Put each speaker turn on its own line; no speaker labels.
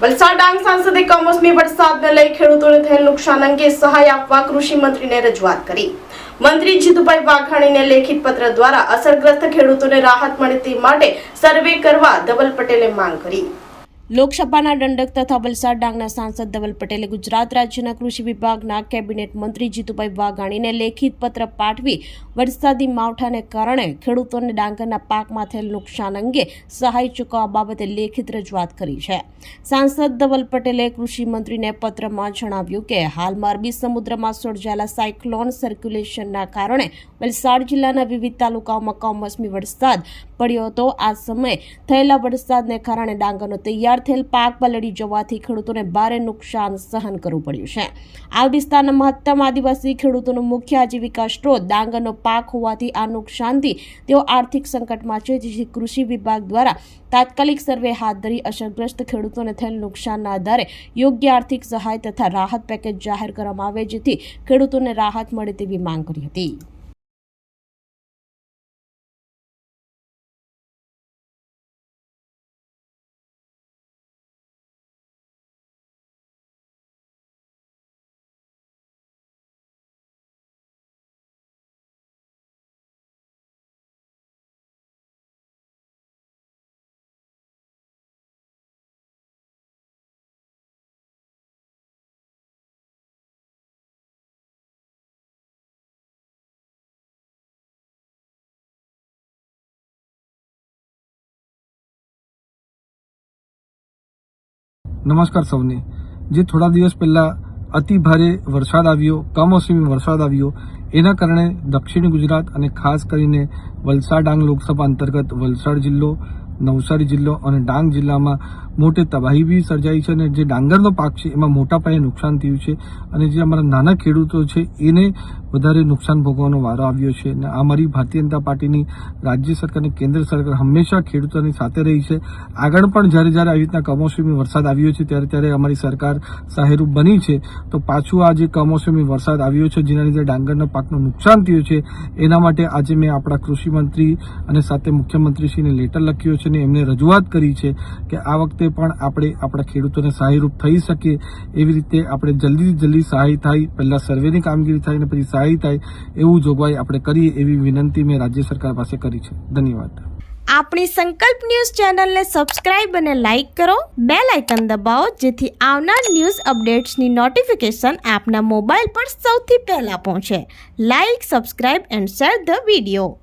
વલસાડ ડાંગ સાંસદે કમોસમી વરસાદને લઈ ખેડૂતોને થયેલ નુકસાન અંગે સહાય આપવા કૃષિ મંત્રીને રજૂઆત કરી. મંત્રી જીતુભાઈ વાઘાણીને લેખિત પત્ર દ્વારા અસરગ્રસ્ત ખેડૂતોને રાહત મળે તે માટે સર્વે કરવા ધવલ પટેલે માંગ કરી. લોકસભાના દંડક તથા વલસાડ ડાંગના સાંસદ ધવલ પટેલે ગુજરાત રાજ્યના કૃષિ વિભાગના કેબિનેટ મંત્રી જીતુભાઈ વાઘાણીને લેખિત પત્ર પાઠવી વરસાદી માવઠાને કારણે ખેડૂતોને ડાંગરના પાકમાં થયેલ નુકસાન અંગે સહાય ચૂકવવા બાબતે લેખિત રજૂઆત કરી છે. સાંસદ ધવલ પટેલે કૃષિ મંત્રીને પત્રમાં જણાવ્યું કે હાલમાં અરબી સમુદ્રમાં સર્જાયેલા સાયક્લોન સર્ક્યુલેશનના કારણે વલસાડ જિલ્લાના વિવિધ તાલુકાઓમાં કમોસમી વરસાદ પડ્યો હતો. આ સમયે થયેલા વરસાદને કારણે ડાંગરનો તૈયાર થયેલ પાક પલળી જવાથી ખેડૂતોને ભારે નુકસાન સહન કરવું પડ્યું છે. આ વિસ્તારના મહત્તમ આદિવાસી ખેડૂતોનો મુખ્ય આજીવિકા સ્ત્રોત ડાંગરનો પાક હોવાથી આ નુકસાનથી તેઓ આર્થિક સંકટમાં છે, જેથી કૃષિ વિભાગ દ્વારા તાત્કાલિક સર્વે હાથ ધરી અસરગ્રસ્ત ખેડૂતોને થયેલ નુકસાનના આધારે યોગ્ય આર્થિક સહાય તથા રાહત પેકેજ જાહેર કરવામાં આવે, જેથી ખેડૂતોને રાહત મળે તેવી માંગ કરી હતી.
નમસ્કાર સૌને. જે થોડા દિવસ પહેલા અતિ ભારે વરસાદ આવ્યો, કમોસમી વરસાદ આવ્યો, એના કારણે દક્ષિણ ગુજરાત અને ખાસ કરીને વલસાડ ડાંગ લોકસભા અંતર્ગત વલસાડ જિલ્લો, નવસારી જિલ્લો અને ડાંગ જિલ્લામાં મોટી તબાહી બી સર્જાઈ છે અને જે ડાંગરનો પાક છે, એમાં મોટા પાયે નુકસાન થયું છે અને જે અમારા નાના ખેડૂતો છે, એને વધારે નુકસાન ભોગવવાનો વારો આવ્યો છે અને આ મારી ભારતીય જનતા પાર્ટીની રાજ્ય સરકાર અને કેન્દ્ર સરકાર હંમેશા ખેડૂતોની સાથે રહી છે. આગળ પણ જ્યારે જ્યારે આવી રીતના કમોસમી વરસાદ આવ્યો છે, ત્યારે ત્યારે અમારી સરકાર સહાયરૂપ બની છે. તો પાછું આ જે કમોસમી વરસાદ આવ્યો છે, જેના લીધે ડાંગરના પાકનું નુકસાન થયું છે, એના માટે આજે મેં આપણા કૃષિમંત્રી અને સાથે મુખ્યમંત્રીશ્રીને લેટર લખ્યો છે અને એમને રજૂઆત કરી છે કે આ વખતે પણ આપણે આપણા ખેડૂતોને સહાયરૂપ થઈ શકીએ. એવી રીતે આપણે જલ્દીથી જલ્દી સહાય થાય, પહેલાં સર્વેની કામગીરી થાય અને પછી થાય એવું જોગવાઈ આપણે કરીએ એવી વિનંતી મેં રાજ્ય સરકાર પાસે કરી છે. ધન્યવાદ.
આપણી સંકલ્પ ન્યૂઝ ચેનલને સબસ્ક્રાઇબ અને લાઇક કરો. બે લાઇકન દબાવો જેથી આવનાર ન્યૂઝ અપડેટ્સની નોટિફિકેશન આપના મોબાઈલ પર સૌથી પહેલા પહોંચે. Like, subscribe and share the video.